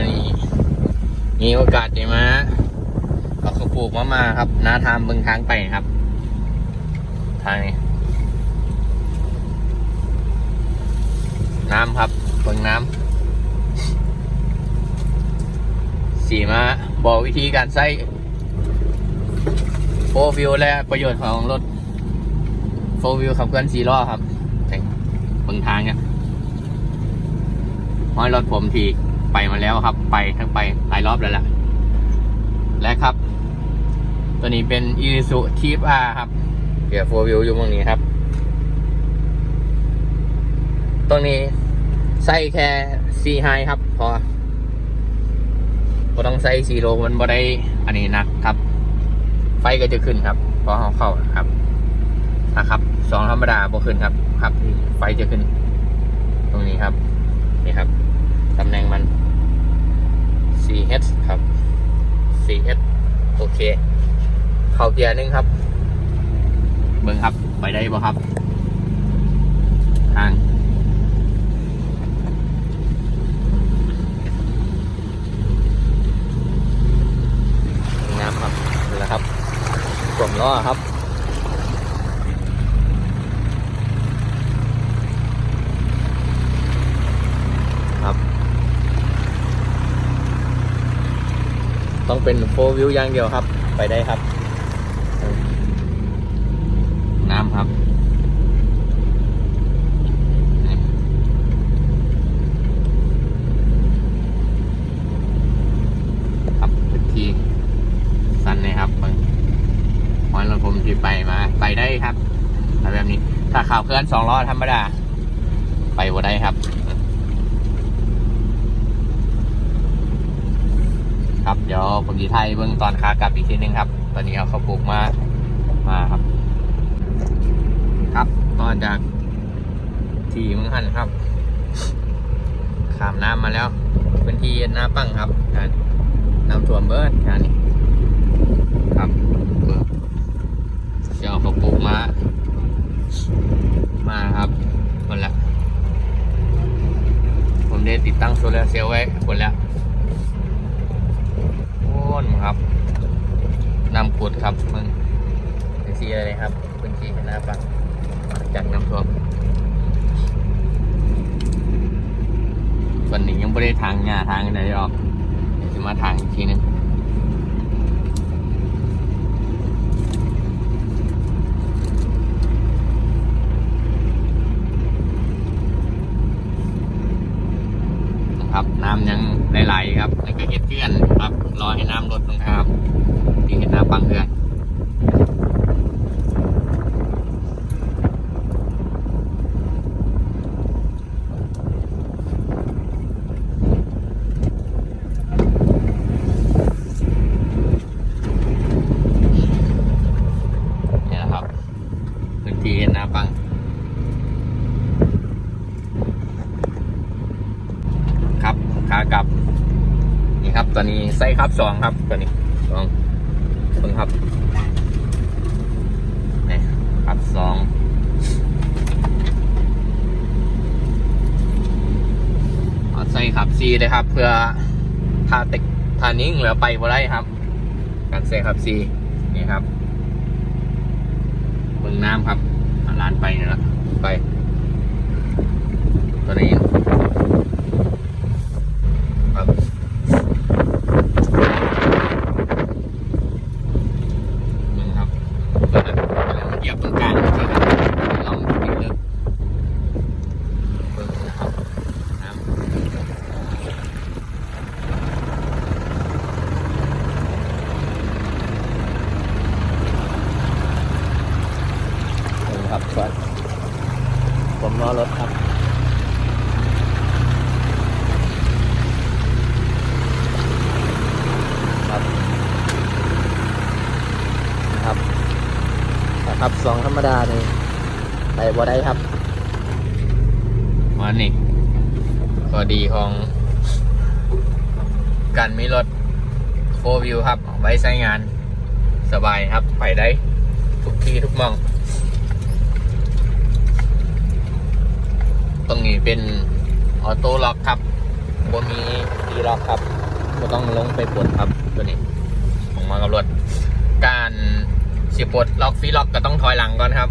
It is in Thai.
นนี้มีโอกาสได้มาเอาข้าวปลูกมามาครับน้าทามบิ่งทางไปครับ ทางนี้น้ำครับเบิ่งน้ำสีมาบอกวิธีการใช้โฟวิวและประโยชน์ของรถโฟวิวขับเคลื่อนสีล้อครับเบิ่งทางเนี่ยห้อยรถผมที ไปมาแล้วครับ ไปทั้งไปหลายรอบแล้วล่ะและครับ ตัวนี้เป็น i s u t i p R ครับเกียร์โฟวิวอยู่ตรงนี้ครับ ตรงนี้ใส่แค่ซีไฮครับ พอก็ต้องใส่ซีโรมันบ่ได้อันนี้หนักครับ ไฟก็จะขึ้นครับ พอเขาเข้าครับนะครับสองธรรมดาบ่ขึ้นครับ ครับ ไฟจะขึ้น ตรงนี้ครับ นี่ครับตำแหน่งมัน CH ครับ CH โอ เค เข่าเกียร์หนึงครับ เบิ่งครับไปได้บ่ครับทางน้ำครับนี่แหละครับกลมล้อครับ ต้องเป็นโฟวิวอย่างเดียวครับ ไปได้ครับ น้ำครับครับพี่สั้นเลยครับหอยรถผมที่ไปมา ไปได้ครับแบบนี้ ถ้าข่าวเคลื่อนสองล้อธรรมดา ไปบ่ได้ครับ ครับเดี๋ยวผมจีไทยเบื้องตอนขากลับอีกทีหนึงครับ ตอนนี้เอาข้าวปลูกมามาครับ ครับตอนจากทีเมืองหันครับขามน้ำมาแล้วพื้นที่น้าปังครับน้ำท่วมเบิร์ดการนี้ครับเบิร์ดเดี๋ยวเอาข้าวปลูกมามาครับคนละผมได้ติดตั้งโซลาร์เซลล์ไว้คนละ โอ้นครับน้ำขุด ครับมึงเป็นสีอะไรครับพื้นที่หน้าปังมาจากน้ำท่วมวันนี้ยังไม่ได้ทางหญ้าทางไหนออกจะมาทางอีกทีนึงนะครับน้ำยังไหลๆครับแล้วก็เห็ดเกลือนครับรอให้น้ำลดลงครับ ที่เห็นน้ำปังเกลือนนี่แหละครับพื้นทีเห็นน้ำปังครับขากลับ นี่ครับ ตอนนี้ไส้ครับสองครับตัวนี้สอง ครับนี่ครับสองเอาไส้ขับซีเลยครับ เพื่อถ้าเต็กถ้านิ่งเหลือไปบ่ได้ครับ การใส่ขับซีนี่ครับเบิ่งน้ำครับเอาลานไปนี่ละไป ตัวนี้ครับ นี่ครับก็จะ อย่าเหยียบตรงกางใช่ไหมลองดูเลือกเบิ่งนะครับน้ำนี่ครับสวัสดีผมรอรถครับ ครับนะครับแต่ครับ สองธรรมดานี่ไปบ่ได้ครับวันนี้ก็ดีของการมีรถโฟวิวครับ ไว้ใช้งานสบายครับไปได้ ทุกที่ทุกมองตรงนี้เป็นออโต้ล็อกครับบ่มีดีล็อกครับก็ต้องลงไปปลดครับตัวนี้ผมมากับรถการ สิปลดล็อกฟรีล็อกก็ต้องถอยหลังก่อนครับ